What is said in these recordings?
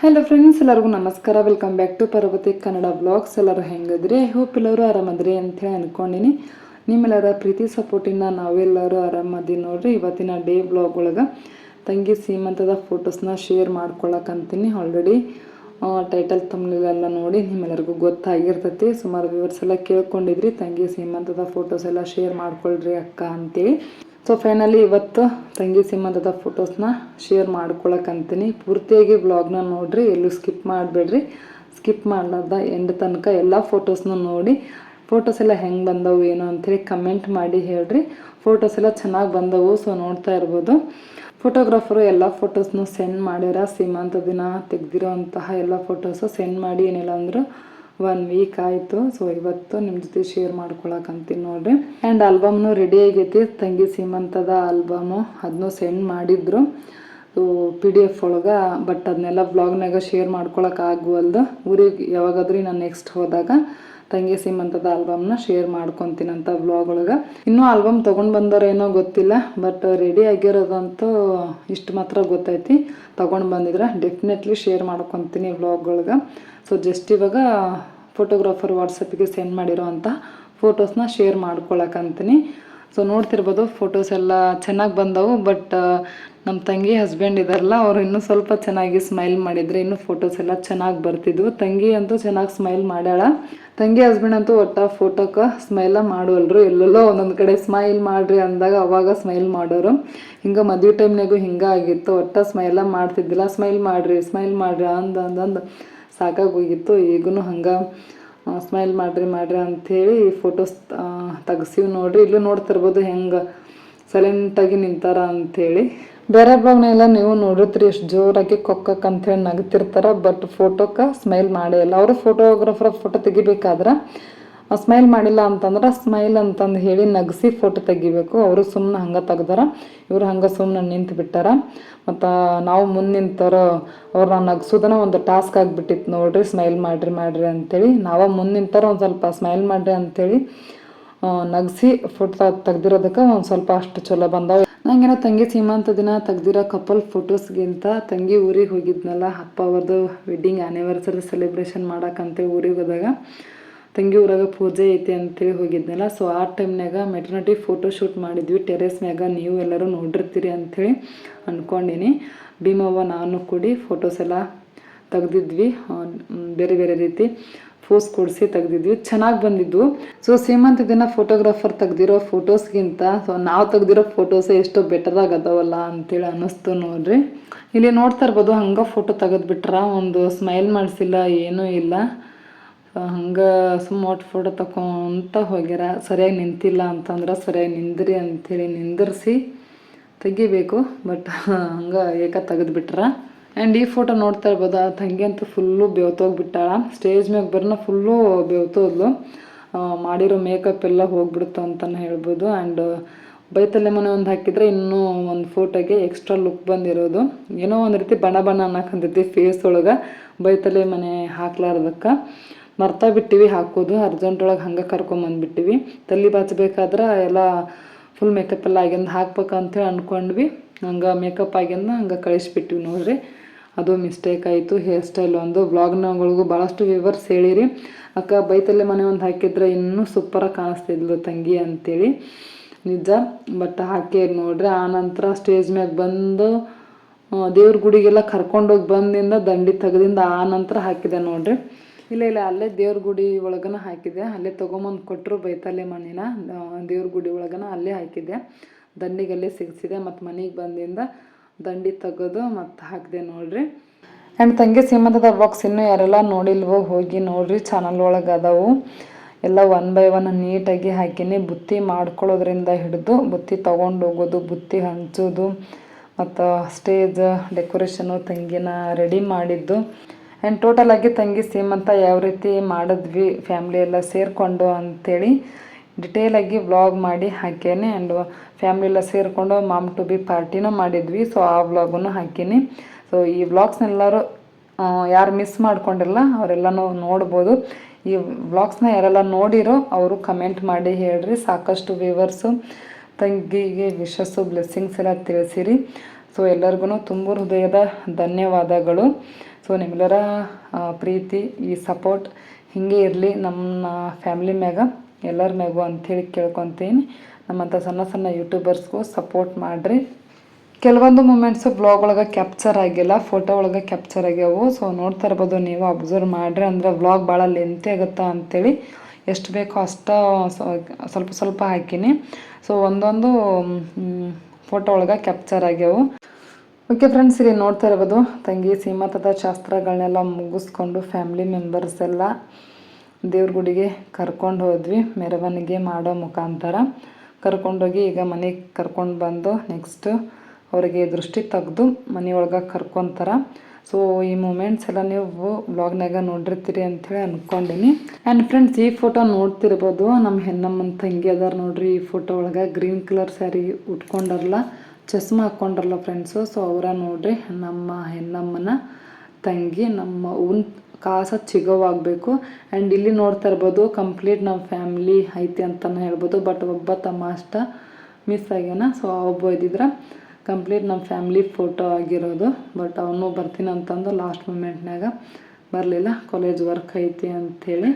Hello friends ಎಲ್ಲರಿಗೂ ನಮಸ್ಕಾರ. Welcome back to Parvathi Kannada blogs ಎಲ್ಲರೂ ಹೆಂಗದ್ರಿ ಐ ಹೋಪ್ ಎಲ್ಲರೂ ಆರಾಮದ್ರಿ ಅಂತೇಳಿ ಅಂದ್ಕೊಂಡಿನಿ ನಿಮ್ಮೆಲ್ಲರ ಪ್ರೀತಿ ಸಪೋರ್ಟಿಂದ ನಾವೆಲ್ಲರೂ ಆರಾಮದಿ ನೋಡ್ರಿ ಇವತ್ತಿನ ಡೇ ಬ್ಲಾಗ್ ಒಳಗೆ. ತಂಗಿ ಸೀಮಂತದ ಫೋಟೋಸ್ನ ಶೇರ್ ಮಾಡ್ಕೊಳಕಂತೀನಿ ಆಲ್ರೆಡಿ ಟೈಟಲ್ ತಮ್ಮಲೆಲ್ಲ ನೋಡಿ ನಿಮ್ಮೆಲ್ಲರಿಗೂ ಗೊತ್ತಾಗಿರ್ತೈತಿ. ಸುಮಾರು ವ್ಯೂವರ್ಸ್ ಎಲ್ಲ ಕೇಳ್ಕೊಂಡಿದ್ರಿ. ತಂಗಿ ಸೀಮಂತದ ಫೋಟೋಸ್ ಎಲ್ಲ ಶೇರ್ ಮಾಡ್ಕೊಳ್ರಿ ಅಕ್ಕ ಅಂತೇಳಿ. ಸೊ ಫೈನಲಿ ಇವತ್ತು ತಂಗಿ ಸೀಮಂತದ ಫೋಟೋಸ್ನ ಶೇರ್ ಮಾಡ್ಕೊಳಕ್ಕಂತೀನಿ ಪೂರ್ತಿಯಾಗಿ ಬ್ಲಾಗ್ನ ನೋಡ್ರಿ, ಎಲ್ಲೂ ಸ್ಕಿಪ್ ಮಾಡಬೇಡ್ರಿ. ಸ್ಕಿಪ್ ಮಾಡ್ಲಾರ್ದ ಎಂಡ್ ತನಕ ಎಲ್ಲ ಫೋಟೋಸ್ನ ನೋಡಿ. ಫೋಟೋಸ್ ಎಲ್ಲ ಹೆಂಗೆ ಬಂದವು, ಏನು ಅಂತೇಳಿ ಕಮೆಂಟ್ ಮಾಡಿ ಹೇಳ್ರಿ. ಫೋಟೋಸ್ ಎಲ್ಲ ಚೆನ್ನಾಗಿ ಬಂದವು ಸೊ ನೋಡ್ತಾ ಇರ್ಬೋದು. ಫೋಟೋಗ್ರಾಫರು ಎಲ್ಲ ಫೋಟೋಸ್ನು ಸೆಂಡ್ ಮಾಡ್ಯಾರ ಸೀಮಂತ ದಿನ ತೆಗ್ದಿರೋ ಅಂತಹ ಎಲ್ಲ ಫೋಟೋಸು ಸೆಂಡ್ ಮಾಡಿ ಏನಿಲ್ಲ ಅಂದರು ಒನ್ ವೀಕ್ ಆಯಿತು. ಸೊ ಇವತ್ತು ನಿಮ್ಮ ಜೊತೆ ಶೇರ್ ಮಾಡ್ಕೊಳಕಂತೀನಿ ನೋಡ್ರಿ. ಆ್ಯಂಡ್ ಆಲ್ಬಮ್ನು ರೆಡಿ ಆಗೈತಿ. ತಂಗಿ ಸೀಮಂತದ ಆಲ್ಬಮು ಅದನ್ನು ಸೆಂಡ್ ಮಾಡಿದ್ರು. ಪಿ ಡಿ ಎಫ್ ಒಳಗೆ ಬಟ್ ಅದನ್ನೆಲ್ಲ ಬ್ಲಾಗ್ನಾಗ ಶೇರ್ ಮಾಡ್ಕೊಳಕ್ಕೆ ಆಗುವಲ್ದು. ಊರಿಗೆ ಯಾವಾಗಾದ್ರೂ ನಾನು ನೆಕ್ಸ್ಟ್ ಹೋದಾಗ ತಂಗಿ ಸೀಮಂತದ ಆಲ್ಬಮ್ನ ಶೇರ್ ಮಾಡ್ಕೊತೀನಂತ ಬ್ಲಾಗ್ ಒಳಗೆ. ಇನ್ನೂ ಆಲ್ಬಮ್ ತೊಗೊಂಡು ಬಂದವ್ರೇನೋ ಗೊತ್ತಿಲ್ಲ ಬಟ್ ರೆಡಿ ಆಗಿರೋದಂತೂ ಇಷ್ಟು ಮಾತ್ರ ಗೊತ್ತೈತಿ. ತೊಗೊಂಡು ಬಂದಿದ್ರೆ ಡೆಫಿನೆಟ್ಲಿ ಶೇರ್ ಮಾಡ್ಕೊತೀನಿ ಬ್ಲಾಗ್ ಒಳಗೆ. ಸೊ ಜಸ್ಟ್ ಇವಾಗ ಫೋಟೋಗ್ರಾಫರ್ ವಾಟ್ಸಪ್ಗೆ ಸೆಂಡ್ ಮಾಡಿರೋ ಅಂಥ ಫೋಟೋಸ್ನ ಶೇರ್ ಮಾಡ್ಕೊಳಕಂತೀನಿ. ಸೊ ನೋಡ್ತಿರ್ಬೋದು ಫೋಟೋಸ್ ಎಲ್ಲ ಚೆನ್ನಾಗಿ ಬಂದವು ಬಟ್ ನಮ್ಮ ತಂಗಿ ಹಸ್ಬೆಂಡ್ ಇದಾರಲ್ಲ, ಅವರು ಇನ್ನೂ ಸ್ವಲ್ಪ ಚೆನ್ನಾಗಿ ಸ್ಮೈಲ್ ಮಾಡಿದರೆ ಇನ್ನೂ ಫೋಟೋಸ್ ಎಲ್ಲ ಚೆನ್ನಾಗಿ ಬರ್ತಿದ್ವು. ತಂಗಿ ಅಂತೂ ಚೆನ್ನಾಗಿ ಸ್ಮೈಲ್ ಮಾಡ್ಯಾಳ. ತಂಗಿ ಹಸ್ಬೆಂಡ್ ಅಂತೂ ಒಟ್ಟ ಫೋಟೋಕ್ಕೆ ಸ್ಮೈಲ ಮಾಡುವಲ್ರು. ಎಲ್ಲೆಲ್ಲೋ ಒಂದೊಂದು ಕಡೆ ಸ್ಮೈಲ್ ಮಾಡ್ರಿ ಅಂದಾಗ ಅವಾಗ ಸ್ಮೈಲ್ ಮಾಡೋರು. ಹಿಂಗೆ ಮದುವೆ ಟೈಮ್ನಾಗೂ ಹಿಂಗೆ ಆಗಿತ್ತು. ಒಟ್ಟ ಸ್ಮೈಲ ಮಾಡ್ತಿದ್ದಿಲ್ಲ. ಸ್ಮೈಲ್ ಮಾಡ್ರಿ ಸ್ಮೈಲ್ ಮಾಡ್ರಿ ಅಂದ ಅಂದಂದು ಸಾಕಾಗೋಗಿತ್ತು ಈಗೂ ಹಂಗೆ. ಸ್ಮೈಲ್ ಮಾಡ್ರಿ ಮಾಡ್ರಿ ಅಂಥೇಳಿ ಫೋಟೋಸ್ ತೆಗ್ಸಿವಿ ನೋಡ್ರಿ. ಇಲ್ಲೂ ನೋಡ್ತಿರ್ಬೋದು ಹೆಂಗೆ ಸೈಲೆಂಟಾಗಿ ನಿಂತಾರ ಅಂಥೇಳಿ ಬೇರೆ ಬ್ಲಾಗ್ನೆಲ್ಲ ನೀವು ನೋಡಿರ್ತೀರಿ, ಎಷ್ಟು ಜೋರಾಗಿ ಕೊಕ್ಕಕ್ಕೆ ಅಂಥೇಳಿ ನಗ್ತಿರ್ತಾರೆ ಬಟ್ ಫೋಟೋಕ್ಕೆ ಸ್ಮೈಲ್ ಮಾಡೇ ಇಲ್ಲ. ಅವರು ಫೋಟೋಗ್ರಾಫರ್ ಫೋಟೋ ತೆಗಿಬೇಕಾದ್ರೆ ಸ್ಮೈಲ್ ಮಾಡಿಲ್ಲ ಅಂತಂದ್ರೆ ಸ್ಮೈಲ್ ಅಂತಂದು ಹೇಳಿ ನಗಸಿ ಫೋಟೋ ತೆಗಿಬೇಕು. ಅವರು ಸುಮ್ಮನೆ ಹಂಗೆ ತೆಗ್ದಾರ. ಇವ್ರು ಹಂಗೆ ಸುಮ್ಮನೆ ನಿಂತು ಬಿಟ್ಟಾರ. ಮತ್ತು ನಾವು ಮುಂದೆ ನಿಂತಾರ ಅವ್ರನ್ನ ನಗ್ಸೋದನ್ನ ಒಂದು ಟಾಸ್ಕ್ ಆಗಿಬಿಟ್ಟಿತ್ತು ನೋಡ್ರಿ ಸ್ಮೈಲ್ ಮಾಡಿರಿ ಮಾಡಿರಿ ಅಂತೇಳಿ ನಾವು ಮುಂದೆ ನಿಂತಾರ ಒಂದು ಸ್ವಲ್ಪ ಸ್ಮೈಲ್ ಮಾಡಿರಿ ಅಂತೇಳಿ ನಗಸಿ ಫೋಟೋ ತೆಗ್ದಿರೋದಕ್ಕೆ ಒಂದು ಸ್ವಲ್ಪ ಅಷ್ಟು ಚಲೋ ಬಂದವು. ನಂಗೇನ ತಂಗಿ ಸೀಮಂತ ದಿನ ತೆಗ್ದಿರೋ ಕಪಲ್ ಫೋಟೋಸ್ಗಿಂತ ತಂಗಿ ಊರಿಗೆ ಹೋಗಿದ್ನಲ್ಲ ಅಪ್ಪ ಅವ್ರದ್ದು ವೆಡ್ಡಿಂಗ್ ಆ್ಯನಿವರ್ಸರಿ ಸೆಲೆಬ್ರೇಷನ್ ಮಾಡೋಕ್ಕಂತೆ ಊರಿಗೆ ಹೋದಾಗ. ತಂಗಿ ಊರಾಗ ಪೂಜೆ ಐತೆ ಅಂತೇಳಿ ಹೋಗಿದ್ನಲ್ಲ ಸೊ ಆ ಟೈಮ್ನಾಗ ಮೆಟರ್ನಿಟಿ ಫೋಟೋ ಶೂಟ್ ಮಾಡಿದ್ವಿ. ಟೆರೇಸ್ ಮ್ಯಾಗ ನೀವು ಎಲ್ಲರೂ ನೋಡಿರ್ತೀರಿ ಅಂಥೇಳಿ ಅಂದ್ಕೊಂಡಿನಿ ಭೀಮವ್ವ, ನಾನು ಕೂಡಿ ಫೋಟೋಸ್ ಎಲ್ಲ ತೆಗ್ದಿದ್ವಿ. ಬೇರೆ ಬೇರೆ ರೀತಿ ಫೋಸ್ ಕೊಡಿಸಿ ತೆಗ್ದಿದ್ವಿ. ಚೆನ್ನಾಗಿ ಬಂದಿದ್ವು. ಸೊ ಸೀಮಂತ ದಿನ ಫೋಟೋಗ್ರಾಫರ್ ತೆಗ್ದಿರೋ ಫೋಟೋಸ್ಗಿಂತ ಸೊ ನಾವು ತೆಗ್ದಿರೋ ಫೋಟೋಸೇ ಎಷ್ಟೋ ಬೆಟರ್ ಆಗದವಲ್ಲ ಅಂತೇಳಿ ಅನ್ನಿಸ್ತು ನೋಡ್ರಿ. ಇಲ್ಲಿ ನೋಡ್ತಾ ಇರ್ಬೋದು, ಹಂಗೆ ಫೋಟೋ ತೆಗೆದ್ಬಿಟ್ರ, ಒಂದು ಸ್ಮೈಲ್ ಮಾಡಿಸಿಲ್ಲ, ಏನೂ ಇಲ್ಲ. ಹಂಗೆ ಸುಮ್ಮ ಒಟ್ಟು ಫೋಟೋ ತಕೊಂತ ಹೋಗ್ಯಾರ. ಸರಿಯಾಗಿ ನಿಂತಿಲ್ಲ ಅಂತಂದ್ರೆ ಸರಿಯಾಗಿ ನಿಂದ್ರಿ ಅಂಥೇಳಿ ನಿಂದಿರಿಸಿ ತೆಗಿಬೇಕು. ಬಟ್ ಹಂಗೆ ಏಕ ತೆಗೆದ್ಬಿಟ್ರ ಆ್ಯಂಡ್ ಈ ಫೋಟೋ ನೋಡ್ತಾ ಇರ್ಬೋದು, ಆ ತಂಗಿ ಅಂತೂ ಫುಲ್ಲು ಬೆವ್ತೋಗ್ಬಿಟ್ಟಾಳ. ಸ್ಟೇಜ್ ಮ್ಯಾಗ ಬರ್ನ ಫುಲ್ಲು ಬೆವ್ತೋದ್ಲು. ಮಾಡಿರೋ ಮೇಕಪ್ ಎಲ್ಲ ಹೋಗ್ಬಿಡ್ತು ಅಂತಲೇ ಹೇಳ್ಬೋದು. ಆ್ಯಂಡ್ ಬೈತಲೆ ಮನೆ ಒಂದು ಹಾಕಿದ್ರೆ ಇನ್ನೂ ಒಂದು ಫೋಟೋಗೆ ಎಕ್ಸ್ಟ್ರಾ ಲುಕ್ ಬಂದಿರೋದು. ಏನೋ ಒಂದು ರೀತಿ ಬಣ ಬಣ್ಣ ಅನ್ನಕಂತೈತಿ ಫೇಸ್ ಒಳಗೆ. ಬೈತಲೆ ಮನೆ ಹಾಕ್ಲಾರ್ದಕ್ಕೆ. ಮರ್ತಾ ಬಿಟ್ಟಿವಿ, ಹಾಕೋದು. ಅರ್ಜೆಂಟ್ ಒಳಗೆ ಹಂಗೆ ಕರ್ಕೊಂಬಂದ್ಬಿಟ್ಟಿವಿ ತಲೆ ಬಾಚಬೇಕಾದ್ರೆ ಎಲ್ಲ ಫುಲ್ ಮೇಕಪ್ ಎಲ್ಲ ಆಗ್ಯಂದು ಹಾಕ್ಬೇಕಂತೇಳಿ ಅಂದ್ಕೊಂಡ್ವಿ ಹಂಗೆ ಮೇಕಪ್ ಆಗ್ಯಂದು ಹಂಗೆ ಕಳಿಸ್ಬಿಟ್ಟಿವಿ ನೋಡ್ರಿ. ಅದು ಮಿಸ್ಟೇಕ್ ಆಯಿತು. ಹೇರ್ ಸ್ಟೈಲ್ ಒಂದು. ಬ್ಲಾಗ್ನಗಳಿಗೂ ಭಾಳಷ್ಟು ವಿವರ್ಸ್ ಹೇಳಿರಿ. ಅಕ್ಕ, ಬೈತಲ್ಲೇ ಮನೆ ಒಂದು ಹಾಕಿದ್ರೆ ಇನ್ನೂ ಸೂಪರಾಗಿ ಕಾಣಿಸ್ತಿದ್ಲು ತಂಗಿ ಅಂತೇಳಿ. ನಿಜ. ಬಟ್ ಹಾಕಿ ನೋಡ್ರಿ. ಆ ನಂತರ ಸ್ಟೇಜ್ ಮ್ಯಾಗೆ ಬಂದು ದೇವ್ರ ಗುಡಿಗೆಲ್ಲ ಕರ್ಕೊಂಡೋಗಿ ಬಂದಿಂದ ದಂಡಿ ತೆಗೆದಿಂದ ಆ ನಂತರ ಹಾಕಿದೆ ನೋಡ್ರಿ. ಇಲ್ಲ ಇಲ್ಲ, ಅಲ್ಲೇ ದೇವ್ರ ಗುಡಿ ಒಳಗನ ಹಾಕಿದೆ ಅಲ್ಲೇ ತೊಗೊಂಬಂದು ಕೊಟ್ಟರು ಬೈತಲೆ ಮಣ್ಣಿನ. ದೇವ್ರ ಗುಡಿ ಒಳಗನ ಅಲ್ಲೇ ಹಾಕಿದೆ ದಂಡಿಗೆ ಅಲ್ಲೇ ಸಿಗಿಸಿದೆ. ಮತ್ತು ಮನೆಗೆ ಬಂದಿಂದ ದಂಡಿ ತೆಗೆದು ಮತ್ತು ಹಾಕಿದೆ ನೋಡ್ರಿ. ಆ್ಯಂಡ್ ತಂಗಿ ಸೀಮಂತದ ಬಾಕ್ಸ್ ಇನ್ನೂ ಯಾರೆಲ್ಲ ನೋಡಿಲ್ವೋ ಹೋಗಿ ನೋಡ್ರಿ ಚಾನಲ್ ಒಳಗೆ ಅದಾವು. ಎಲ್ಲ ಒನ್ ಬೈ ಒನ್ ನೀಟಾಗಿ ಹಾಕಿನಿ. ಬುತ್ತಿ ಮಾಡ್ಕೊಳ್ಳೋದ್ರಿಂದ ಹಿಡಿದು ಬುತ್ತಿ ತೊಗೊಂಡು ಹೋಗೋದು, ಬುತ್ತಿ ಹಂಚೋದು, ಮತ್ತು ಸ್ಟೇಜ್ ಡೆಕೋರೇಷನು ತಂಗಿನ ರೆಡಿ ಮಾಡಿದ್ದು. ಆ್ಯಂಡ್ ಟೋಟಲಾಗಿ ತಂಗಿ ಸೀಮಂತ ಯಾವ ರೀತಿ ಮಾಡಿದ್ವಿ ಫ್ಯಾಮ್ಲಿ ಎಲ್ಲ ಸೇರಿಕೊಂಡು ಅಂಥೇಳಿ ಡಿಟೇಲಾಗಿ ವ್ಲಾಗ್ ಮಾಡಿ ಹಾಕೇನೆ ಆ್ಯಂಡ್ ಫ್ಯಾಮ್ಲಿ ಎಲ್ಲ ಸೇರಿಕೊಂಡು ಮಾಮ್ ಟು ಬಿ ಪಾರ್ಟಿನೂ ಮಾಡಿದ್ವಿ. ಸೊ ಆ ವ್ಲಾಗನ್ನು ಹಾಕೀನಿ ಸೊ ಈ ವ್ಲಾಗ್ಸ್ನೆಲ್ಲರೂ ಯಾರು ಮಿಸ್ ಮಾಡ್ಕೊಂಡಿರಲ್ಲ ಅವರೆಲ್ಲನೂ ನೋಡ್ಬೋದು. ಈ ವ್ಲಾಗ್ಸ್ನ ಯಾರೆಲ್ಲ ನೋಡಿರೋ ಅವರು ಕಮೆಂಟ್ ಮಾಡಿ ಹೇಳ್ರಿ. ಸಾಕಷ್ಟು ವ್ಯೂವರ್ಸು ತಂಗಿಗೆ ವಿಶಸ್ಸು ಬ್ಲೆಸ್ಸಿಂಗ್ಸ್ ಎಲ್ಲ ತಿಳಿಸಿರಿ. ಸೊ ಎಲ್ಲರಿಗೂ ತುಂಬ ಹೃದಯದ ಧನ್ಯವಾದಗಳು. ಸೊ ನಿಮ್ಮೆಲ್ಲರ ಪ್ರೀತಿ, ಈ ಸಪೋರ್ಟ್ ಹಿಂಗೆ ಇರಲಿ ನಮ್ಮ ಫ್ಯಾಮ್ಲಿ ಮ್ಯಾಗ, ಎಲ್ಲರ ಮ್ಯಾಗು ಅಂಥೇಳಿ ಕೇಳ್ಕೊತೀನಿ. ನಮ್ಮಂಥ ಸಣ್ಣ ಸಣ್ಣ ಯೂಟ್ಯೂಬರ್ಸ್ಗೂ ಸಪೋರ್ಟ್ ಮಾಡಿರಿ. ಕೆಲವೊಂದು ಮೂಮೆಂಟ್ಸು ಬ್ಲಾಗ್ ಒಳಗೆ ಕ್ಯಾಪ್ಚರ್ ಆಗಿಲ್ಲ ಫೋಟೋ ಒಳಗೆ ಕ್ಯಾಪ್ಚರ್ ಆಗ್ಯಾವು. ಸೊ ನೋಡ್ತಾ ಇರ್ಬೋದು, ನೀವು ಅಬ್ಸರ್ವ್ ಮಾಡಿರಿ. ಅಂದ್ರೆ ವ್ಲಾಗ್ ಭಾಳ ಲೆಂತಿ ಆಗುತ್ತಾ ಅಂಥೇಳಿ ಎಷ್ಟು ಬೇಕೋ ಅಷ್ಟು ಸ್ವಲ್ಪ ಸ್ವಲ್ಪ ಹಾಕೀನಿ. ಸೊ ಒಂದೊಂದು ಫೋಟೋ ಒಳಗೆ ಕ್ಯಾಪ್ಚರ್ ಆಗ್ಯಾವು. ಓಕೆ ಫ್ರೆಂಡ್ಸ್ ಇಲ್ಲಿ ನೋಡ್ತಾ ಇರ್ಬೋದು ತಂಗಿ ಸೀಮಾತದ ಶಾಸ್ತ್ರಗಳನ್ನೆಲ್ಲ ಮುಗಿಸ್ಕೊಂಡು ಫ್ಯಾಮಿಲಿ ಮೆಂಬರ್ಸ್ ಎಲ್ಲ ದೇವ್ರ ಗುಡಿಗೆ ಕರ್ಕೊಂಡು ಹೋದ್ವಿ, ಮೆರವಣಿಗೆ ಮಾಡೋ ಮುಖಾಂತರ. ಕರ್ಕೊಂಡೋಗಿ ಈಗ ಮನೆಗೆ ಕರ್ಕೊಂಡು ಬಂದು ನೆಕ್ಸ್ಟು ಅವರಿಗೆ ದೃಷ್ಟಿ ತೆಗೆದು ಮನೆಯೊಳಗೆ ಕರ್ಕೊತಾರ. ಸೊ ಈ ಮೂಮೆಂಟ್ಸ್ ಎಲ್ಲ ನೀವು ಬ್ಲಾಗ್ನಾಗ ನೋಡಿರ್ತೀರಿ ಅಂಥೇಳಿ ಅಂದ್ಕೊಂಡಿನಿ ಆ್ಯಂಡ್ ಫ್ರೆಂಡ್ಸ್ ಈ ಫೋಟೋ ನೋಡ್ತಿರ್ಬೋದು ನಮ್ಮ ಹೆಣ್ಣಮ್ಮನ ತಂಗಿ ಅದಾರ ನೋಡ್ರಿ, ಈ ಫೋಟೋ ಒಳಗೆ ಗ್ರೀನ್ ಕಲರ್ ಸ್ಯಾರಿ ಉಟ್ಕೊಂಡಾರಲ್ಲ. ಚಸ್ಮಾ ಹಾಕ್ಕೊಂಡ್ರಲ್ಲ ಫ್ರೆಂಡ್ಸು ಸೊ ಅವರ ನೋಡ್ರಿ ನಮ್ಮ ಹೆಣ್ಣಮ್ಮನ ತಂಗಿ, ನಮ್ಮ ಉನ್ ಕಾಸ ಚಿಗವಾಗಬೇಕು. ಆ್ಯಂಡ್ ಇಲ್ಲಿ ನೋಡ್ತಾ ಇರ್ಬೋದು ಕಂಪ್ಲೀಟ್ ನಮ್ಮ ಫ್ಯಾಮ್ಲಿ ಐತಿ ಅಂತಲೇ ಹೇಳ್ಬೋದು ಬಟ್ ಒಬ್ಬ ತಮ್ಮ ಅಷ್ಟ ಮಿಸ್ ಆಗ್ಯಾನ ಸೊ ಒಬ್ಬ ಇದ್ದಿದ್ರೆ ಕಂಪ್ಲೀಟ್ ನಮ್ಮ ಫ್ಯಾಮ್ಲಿ ಫೋಟೋ ಆಗಿರೋದು. ಬಟ್ ಅವನು ಬರ್ತೀನಿ ಅಂತಂದು ಲಾಸ್ಟ್ ಮೂಮೆಂಟ್ನಾಗ ಬರಲಿಲ್ಲ ಕಾಲೇಜ್ ವರ್ಕ್ ಐತಿ ಅಂಥೇಳಿ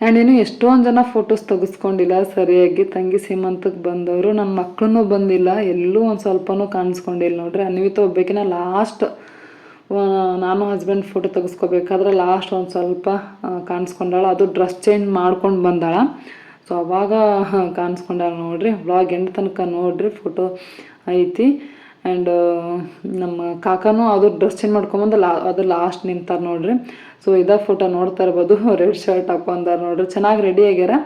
ಇನ್ನು ಎಷ್ಟೊಂದು ಜನ ಫೋಟೋಸ್ ತೆಗೆಸ್ಕೊಂಡಿಲ್ಲ. ಸರಿಯಾಗಿ ತಂಗಿ ಸೀಮಂತಕ್ಕೆ ಬಂದವರು. ನನ್ನ ಮಕ್ಕಳೂ ಬಂದಿಲ್ಲ. ಎಲ್ಲೂ ಒಂದು ಸ್ವಲ್ಪನೂ ಕಾಣಿಸ್ಕೊಂಡಿಲ್ಲ ನೋಡ್ರಿ. ಅನ್ವಿತ ಒಬ್ಬಕ್ಕಿನ ಲಾಸ್ಟ್ ನಾನು ಹಸ್ಬೆಂಡ್ ಫೋಟೋ ತೆಗೆಸ್ಕೋಬೇಕಾದ್ರೆ ಲಾಸ್ಟ್ ಒಂದು ಸ್ವಲ್ಪ ಕಾಣಿಸ್ಕೊಂಡಾಳ. ಅದು ಡ್ರೆಸ್ ಚೇಂಜ್ ಮಾಡ್ಕೊಂಡು ಬಂದಾಳ. ಸೊ ಅವಾಗ ಕಾಣಿಸ್ಕೊಂಡಾಳ ನೋಡ್ರಿ. ವ್ಲಾಗ್ ಎಂಡ್ ತನಕ ನೋಡ್ರಿ ಫೋಟೋ ಐತಿ. ಆ್ಯಂಡ್ ನಮ್ಮ ಕಾಕನೂ ಅದು ಡ್ರೆಸ್ ಚೇಂಜ್ ಮಾಡ್ಕೊಂಬಂದು ಲಾ, ಅದು ಲಾಸ್ಟ್ ನಿಂತಾರೆ ನೋಡ್ರಿ. ಸೊ ಇದೇ ಫೋಟೋ ನೋಡ್ತಾ ಇರ್ಬೋದು. ರೆಡ್ ಶರ್ಟ್ ಹಾಕೊಂಡಾರ ನೋಡ್ರಿ. ಚೆನ್ನಾಗಿ ರೆಡಿ ಆಗ್ಯಾರ.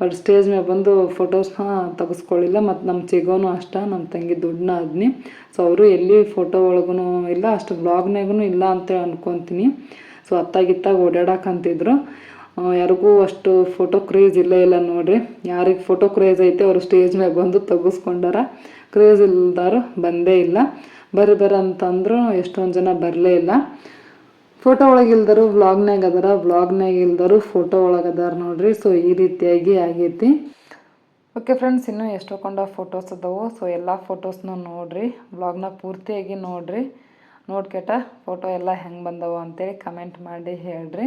ಬಟ್ ಸ್ಟೇಜ್ ಮೇಲೆ ಬಂದು ಫೋಟೋಸ್ನ ತೆಗೆಸ್ಕೊಳ್ಳಿಲ್ಲ ಮತ್ತು ನಮ್ಮ ಚಿಗೋನು ಅಷ್ಟ ನಮ್ಮ ತಂಗಿ ದುಡ್ಡನ್ನ ಅದ್ನಿ ಸೊ ಅವರು ಎಲ್ಲಿ ಫೋಟೋ ಒಳಗೂ ಇಲ್ಲ, ಅಷ್ಟು ಬ್ಲಾಗ್ನಾಗೂ ಇಲ್ಲ ಅಂತೇಳಿ ಅನ್ಕೊತೀನಿ. ಸೊ ಅತ್ತಾಗಿತ್ತಾಗ ಓಡಾಡಕ್ಕಂತಿದ್ರು ಯಾರಿಗೂ ಅಷ್ಟು ಫೋಟೋ ಕ್ರೇಜ್ ಇಲ್ಲ ಇಲ್ಲ ನೋಡ್ರಿ. ಯಾರಿಗೆ ಫೋಟೋ ಕ್ರೇಜ್ ಐತೆ, ಅವರು ಸ್ಟೇಜ್ ಮೇಲೆ ಬಂದು ತೆಗೆಸ್ಕೊಂಡಾರ. ಕ್ರೇಜ್ ಇಲ್ದಾರು ಬಂದೇ ಇಲ್ಲ. ಬರ್ರಿ ಬರ ಅಂತಂದ್ರು ಎಷ್ಟೊಂದು ಜನ ಬರಲೇ ಇಲ್ಲ. ಫೋಟೋ ಒಳಗೆ ಇಲ್ದರು ವ್ಲಾಗ್ನಾಗ ಅದಾರ ವ್ಲಾಗ್ನಾಗ ಇಲ್ದರು ಫೋಟೋ ಒಳಗೆ ಅದಾರ ನೋಡ್ರಿ. ಸೊ ಈ ರೀತಿಯಾಗಿ ಆಗೈತಿ. ಓಕೆ ಫ್ರೆಂಡ್ಸ್ ಇನ್ನೂ ಎಷ್ಟೊಂಡ ಫೋಟೋಸ್ ಅದಾವು. ಸೊ ಎಲ್ಲ ಫೋಟೋಸ್ನೂ ನೋಡ್ರಿ. ವ್ಲಾಗ್ನ ಪೂರ್ತಿಯಾಗಿ ನೋಡ್ರಿ. ನೋಡ್ಕೆಟ ಫೋಟೋ ಎಲ್ಲ ಹೆಂಗೆ ಬಂದವು ಅಂತೇಳಿ ಕಮೆಂಟ್ ಮಾಡಿ ಹೇಳ್ರಿ.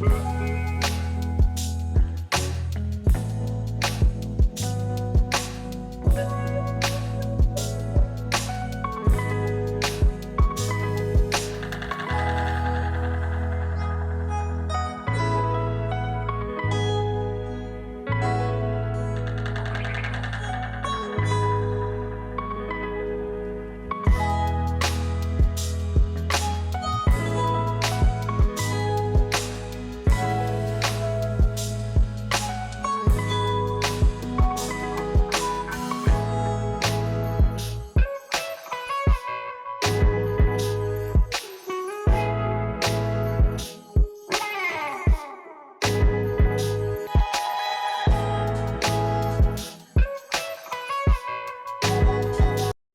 Bye.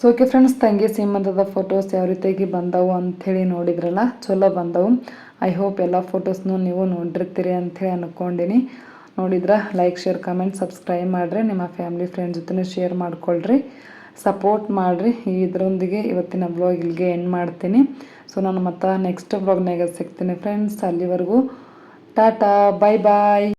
ಸೊ ಓಕೆ ಫ್ರೆಂಡ್ಸ್ ತಂಗಿ ಸೀಮಂತದ ಫೋಟೋಸ್ ಯಾವ ರೀತಿಯಾಗಿ ಬಂದವು ಅಂಥೇಳಿ ನೋಡಿದ್ರಲ್ಲ, ಚಲೋ ಬಂದವು. ಐ ಹೋಪ್ ಎಲ್ಲ ಫೋಟೋಸ್ನು ನೀವು ನೋಡಿರ್ತೀರಿ ಅಂಥೇಳಿ ಅಂದ್ಕೊಂಡಿನಿ ನೋಡಿದ್ರೆ ಲೈಕ್ ಶೇರ್ ಕಮೆಂಟ್ ಸಬ್ಸ್ಕ್ರೈಬ್ ಮಾಡಿರಿ, ನಿಮ್ಮ ಫ್ಯಾಮಿಲಿ ಫ್ರೆಂಡ್ಸ್ ಜೊತೆ ಶೇರ್ ಮಾಡ್ಕೊಳ್ರಿ. ಸಪೋರ್ಟ್ ಮಾಡಿರಿ. ಇದರೊಂದಿಗೆ ಇವತ್ತಿನ ಬ್ಲಾಗ್ ಇಲ್ಲಿಗೆ ಎಂಡ್ ಮಾಡ್ತೀನಿ. ಸೊ ನಾನು ಮತ್ತೆ ನೆಕ್ಸ್ಟ್ ಬ್ಲಾಗ್ನಾಗ ಸಿಗ್ತೀನಿ ಫ್ರೆಂಡ್ಸ್ ಅಲ್ಲಿವರೆಗೂ, ಟಾಟಾ ಬಾಯ್ ಬಾಯ್